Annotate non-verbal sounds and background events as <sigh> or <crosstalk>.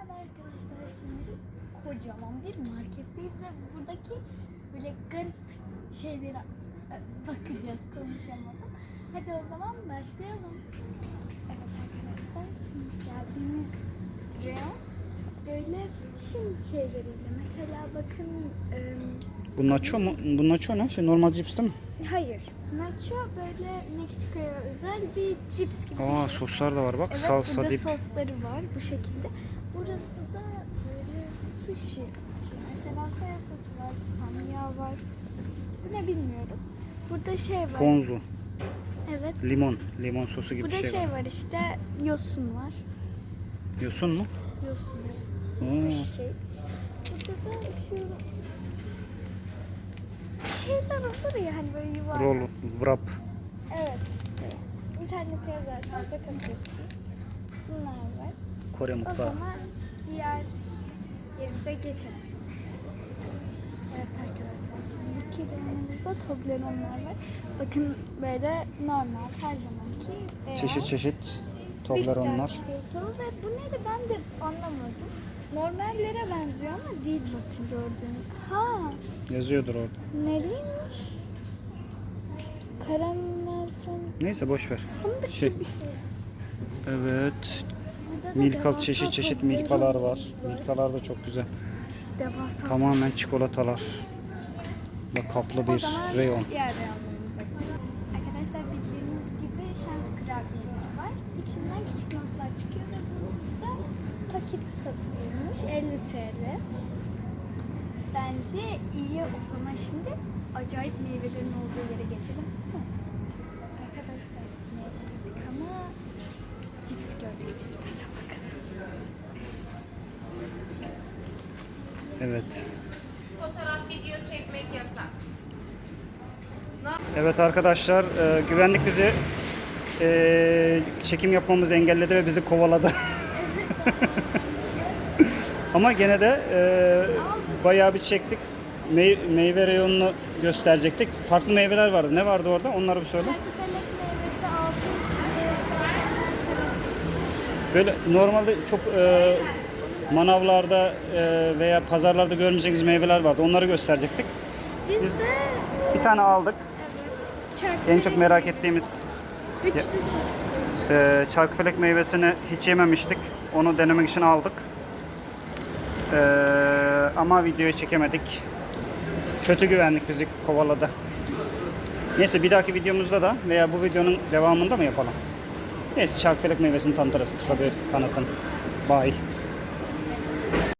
Merhaba arkadaşlar şimdi kocaman bir marketteyiz ve buradaki böyle garip şeylere e, bakacağız konuşamadım. Hadi o zaman başlayalım. Evet arkadaşlar şimdi geldiğimiz reyon böyle Çin şeyleriyle mesela bakın Bu nacho mu? Bu nacho ne? Şey, normal cips değil mi? hayır nacho böyle Meksika'ya özel bir cips gibi Aa bir şey. soslar da var bak. Evet Salsa burada dip. sosları var bu şekilde. Burası da böyle sushi. Şey, mesela soya sosu var, samya var. Bu ne bilmiyorum. Burada şey var. Ponzu. Evet. Limon. Limon sosu gibi Burada bir şey, şey var. var işte yosun var. Yosun mu? Yosun. Sushi şey. Burada da şu şeyler olur ya hani böyle yuvarlak. Roll, wrap. Evet işte. İnternete yazarsan bakabilirsin. Bunlar var. Kore O mutfağı. zaman diğer yerimize geçelim. Evet arkadaşlar şimdiki reyonumuzda Toblerone'lar var. Bakın böyle normal her zamanki beyaz. Çeşit çeşit Toblerone'lar. ve bu neydi ben de anlamadım. Normallere benziyor ama değil bakın gördüğünüz. Ha Yazıyordur orada. neliymiş? Karamel falan. Neyse boş ver. Fındık Şey. bir şey. Evet. Burada da Milka devasa çeşit çeşit milkalar var. Milkalar da çok güzel. Devasa Tamamen çikolatalar. Ve kaplı O bir zaman reyon. Arkadaşlar bildiğiniz gibi şans kurabiyeleri var. İçinden küçük notlar çıkıyor ve burada paketi satılmış 50 TL. Bence iyi o zaman şimdi acayip meyvelerin olduğu yere geçelim. Hı. Arkadaşlar biz meyve dedik ama cips gördük cipslere bakın. Evet. Fotoğraf video çekmek yasak. Evet arkadaşlar e, güvenlik bizi e, çekim yapmamızı engelledi ve bizi kovaladı. <laughs> Ama gene de e, bayağı bir çektik. Mey- meyve reyonunu gösterecektik. Farklı meyveler vardı. Ne vardı orada? Onları bir söyle. Böyle normalde çok e, manavlarda e, veya pazarlarda görmeyeceğiniz meyveler vardı. Onları gösterecektik. Biz Biz- de Bir tane aldık. evet, En çok merak ettiğimiz Üçlü e, çarkıfelek meyvesini hiç yememiştik. Onu denemek için aldık. E, ama videoyu çekemedik. Kötü güvenlik bizi kovaladı. Neyse bir dahaki videomuzda da veya bu videonun devamında mı yapalım? Neyse çarkıfelek meyvesini tanıtırız kısa bir tanıtım. Bye.